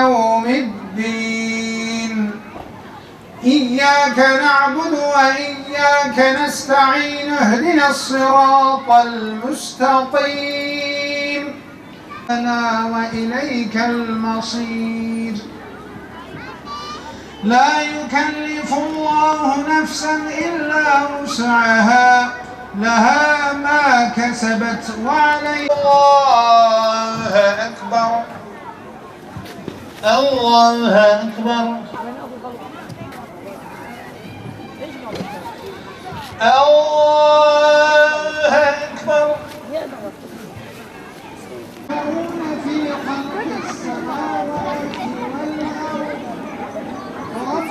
يوم الدين. إياك نعبد وإياك نستعين اهدنا الصراط المستقيم. لنا وإليك المصير. لا يكلف الله نفسا إلا وسعها. لها ما كسبت وعليها الله أكبر.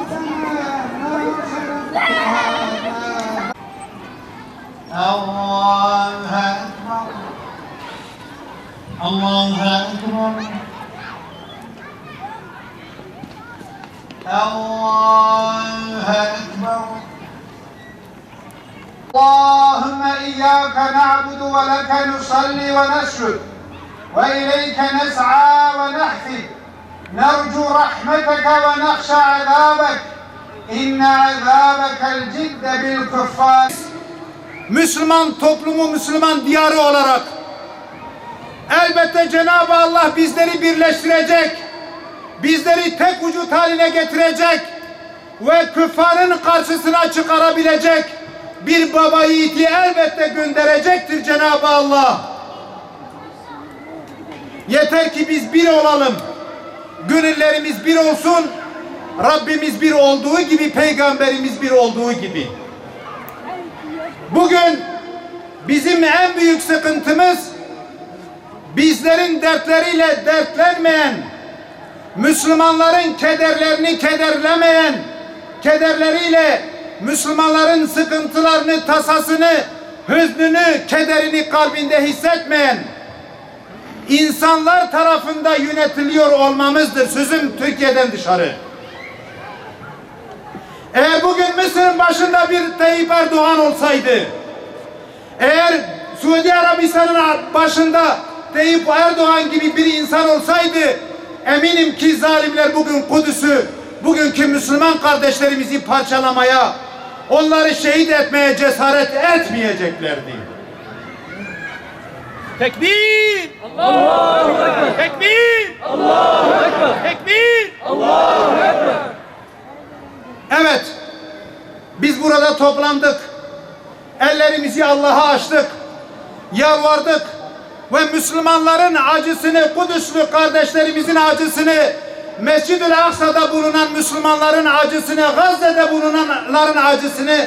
ربنا ما خلقت هذا الله أكبر الله أكبر الله أكبر اللهم إياك نعبد ولك نصلي ونسجد وإليك نسعى ونحفي نرجو رحمتك ونخشى عذابك إن عذابك الجد بالكفار Müslüman toplumu, Müslüman diyarı olarak elbette Cenab-ı Allah bizleri birleştirecek, bizleri tek vücut haline getirecek ve küffarın karşısına çıkarabilecek bir baba yiğiti elbette gönderecektir Cenab-ı Allah. Yeter ki biz bir olalım, gönüllerimiz bir olsun, Rabbimiz bir olduğu gibi, Peygamberimiz bir olduğu gibi. Bugün bizim en büyük sıkıntımız bizlerin dertleriyle dertlenmeyen, Müslümanların kederlerini kederlemeyen, kederleriyle Müslümanların sıkıntılarını, tasasını, hüznünü, kederini kalbinde hissetmeyen insanlar tarafında yönetiliyor olmamızdır. Sözüm Türkiye'den dışarı. Eğer bugün Mısır'ın başında bir Tayyip Erdoğan olsaydı, eğer Suudi Arabistan'ın başında Tayyip Erdoğan gibi bir insan olsaydı, eminim ki zalimler bugün Kudüs'ü, bugünkü Müslüman kardeşlerimizi parçalamaya, onları şehit etmeye cesaret etmeyeceklerdi. Tekbir! Allahu Ekber! Tekbir! Allahu Ekber! Tekbir! Evet. Biz burada toplandık. Ellerimizi Allah'a açtık. Yalvardık. Ve Müslümanların acısını, Kudüslü kardeşlerimizin acısını, Mescid-ül Aksa'da bulunan Müslümanların acısını, Gazze'de bulunanların acısını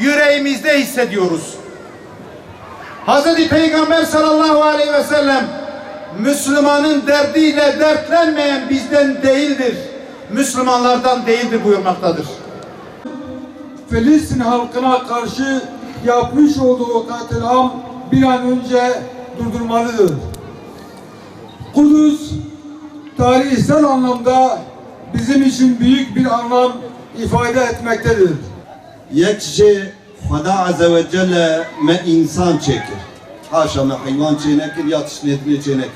yüreğimizde hissediyoruz. Hazreti Peygamber sallallahu aleyhi ve sellem Müslümanın derdiyle dertlenmeyen bizden değildir. Müslümanlardan değildir buyurmaktadır. Filistin halkına karşı yapmış olduğu katliam bir an önce durdurmalıdır. Kudüs tarihsel anlamda bizim için büyük bir anlam ifade etmektedir. Yekşi Fada Azze ve Celle me insan çekir. Haşa me hayvan çekir ya tişnetini çekir.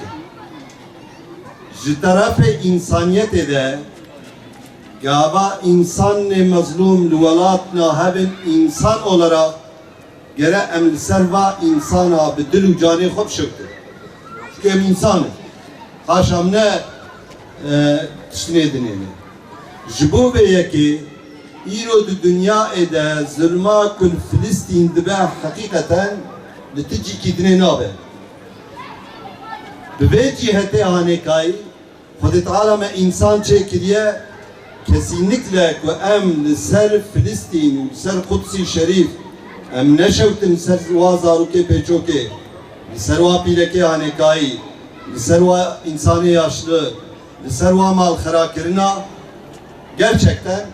Ji tarafı insaniyet ede gaba insan ne mazlum velatna heben insan olarak gere eml serva insana bi dil û canê xwe bişiktir. Çünkü em insanız. Haşam ne tiştinê dinê ne. Ji bo vê yekê îro di dünyayê de zilma kul Filistîn dibe heqîqeten li ticîkî dinê nabe. Ve cihete hanekayı Xwedê Teala me insan çekiriye kesinlikle ku em li ser Filistin, li ser Kudsi Şerif em neşewtin ser wa zarokê pêçokê li ser wa pîlekê hanekayî. Li ser wa insanê yaşlı. Li ser wa malxerakirina gerçekten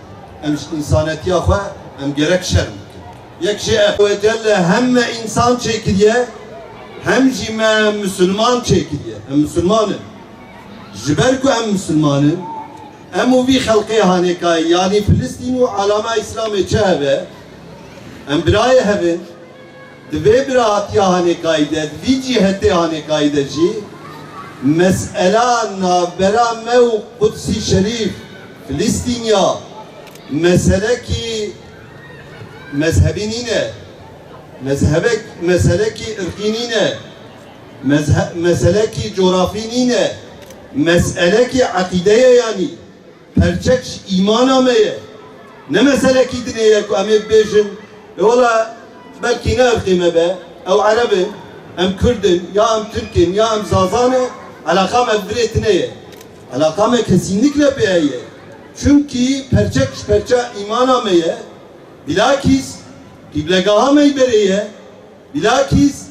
em ji insanetiya xwe em gerek şerm bikin. Yek jî celle hem insan çekiriye hem jî me Müslüman çekiriye. Em Müslümanın. Ji ber ku em Müslümanın em û vî xelqê hanekayî. Yani Filistin û alama İslamê çi hebe em birayê hevin di vê birahatiya hanekayî de di vî cihetê hanekayî de jî mesela navbera me û Kudsî Şerîf Filistînya mesele ki mezhebin yine mezhebek mesele ki ırkin yine mezhe, mesele ki coğrafin yine mesele ki akideye yani perçek iman ameye. Ne mesele ki belki ne ırkime be ev Arabı em Kürdün ya em Türk'ün ya em Zazane alakam evdiretine alakam kesinlikle beye çünkü perçek perçe iman ameye bilakis kiblegaha meybereye bilakis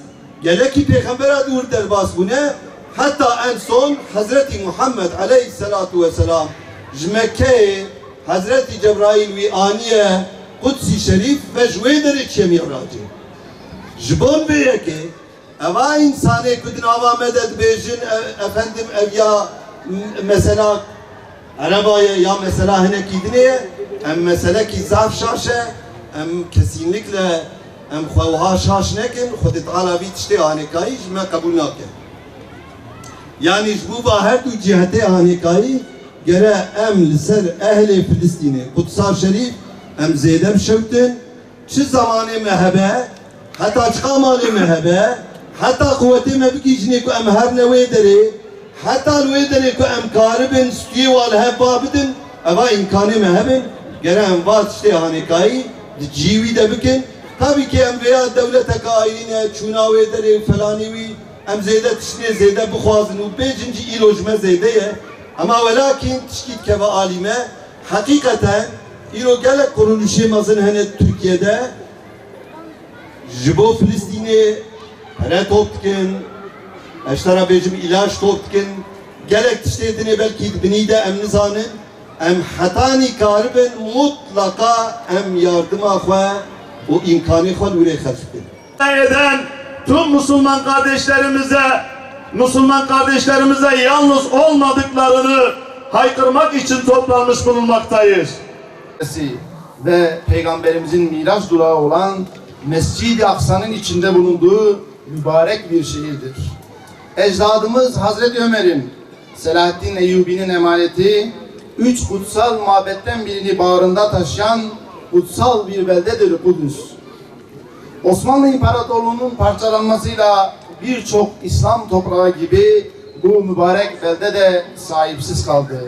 geleki peygambera dur derbas bune hatta en son Hazreti Muhammed aleyhissalatu vesselam jmekke Hazreti Cebrail vi aniye Kudsi Şerif ve jwe derece mi'racı jibon beye ki eva insane kudin ava medet bejin e- efendim ev ya mesela arabaya ya mesela hene kidine em mesele ki zaf şaşe em kesinlikle em xwewha şaş nekin Xwedê Teala vî tiştê hanekayî ji me qebûl nake. Yani bu her du cihetê hanekayî gere em ser ehlê Filistînê Kudsar Şerîf em zêde bişewtin çi zamanê me hebe heta çiqa malê me hebe heta quvvetê me bigîjînê ku em her ne wê derê heta derê ku em karibin stûyê wa li hev ba bidin eva imkanê me hebin gere em va tiştê hanekayî di cîwî de bikin tabii ki em veya devlete aîne çûna wê derê felanî wî em zêde tiştê zêde bixwazin û bêjin jî îro ji me zêde ye ama welakin tişkî keve alîme hakikaten îro gelek mezin hene Türkiye'de ji bo Filistînê here top dikin eştera bêjim ilaç top dikin gelek tiştê dinê belkî dibinî de em nizanin em hetanî karibin mutlaka em yardıma imkanê xwe li wîrê xerc bikin. eden tüm Müslüman kardeşlerimize Müslüman kardeşlerimize yalnız olmadıklarını haykırmak için toplanmış bulunmaktayız. Ve Peygamberimizin Miraç durağı olan Mescid-i Aksa'nın içinde bulunduğu mübarek bir şehirdir. Ecdadımız Hazreti Ömer'in, Selahaddin Eyyubi'nin emaneti, üç kutsal mabetten birini bağrında taşıyan kutsal bir beldedir Kudüs. Osmanlı İmparatorluğu'nun parçalanmasıyla birçok İslam toprağı gibi bu mübarek belde de sahipsiz kaldı.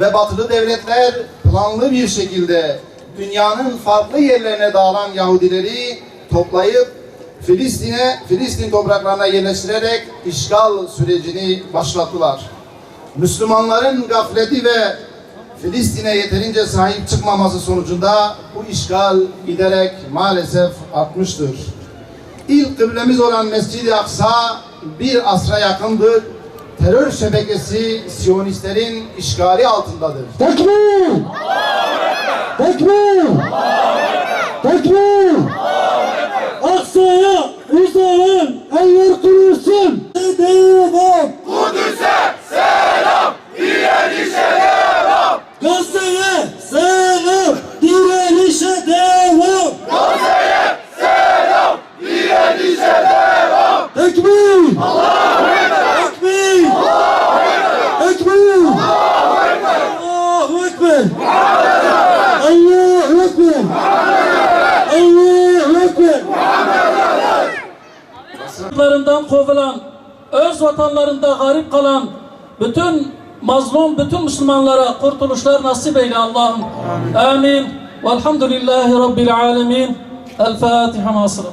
Ve batılı devletler planlı bir şekilde dünyanın farklı yerlerine dağılan Yahudileri toplayıp Filistin'e, Filistin topraklarına yerleştirerek işgal sürecini başlattılar. Müslümanların gafleti ve Filistin'e yeterince sahip çıkmaması sonucunda bu işgal giderek maalesef artmıştır. İlk kıblemiz olan Mescid-i Aksa bir asra yakındır. Terör şebekesi Siyonistlerin işgali altındadır. Tekbir! Tekbir! Tekbir! Aksa'ya uzanan eller kurulsun. Devam! Kudüs'e selam! Direnişe devam! Gazze'ye selam! Direnişe devam! Gazze'ye selam! Direnişe devam! Tekbir! Allahu Ekber! Tekbir! Allahu Ekber! Tekbir! Allahu Ekber! Allahu Ekber! Allahu Ekber! Vatanlarından kovulan, öz vatanlarında garip kalan bütün mazlum, bütün Müslümanlara kurtuluşlar nasip eyle Allah'ım. Amin. Velhamdülillahi Rabbil alemin. El Fatiha masırı.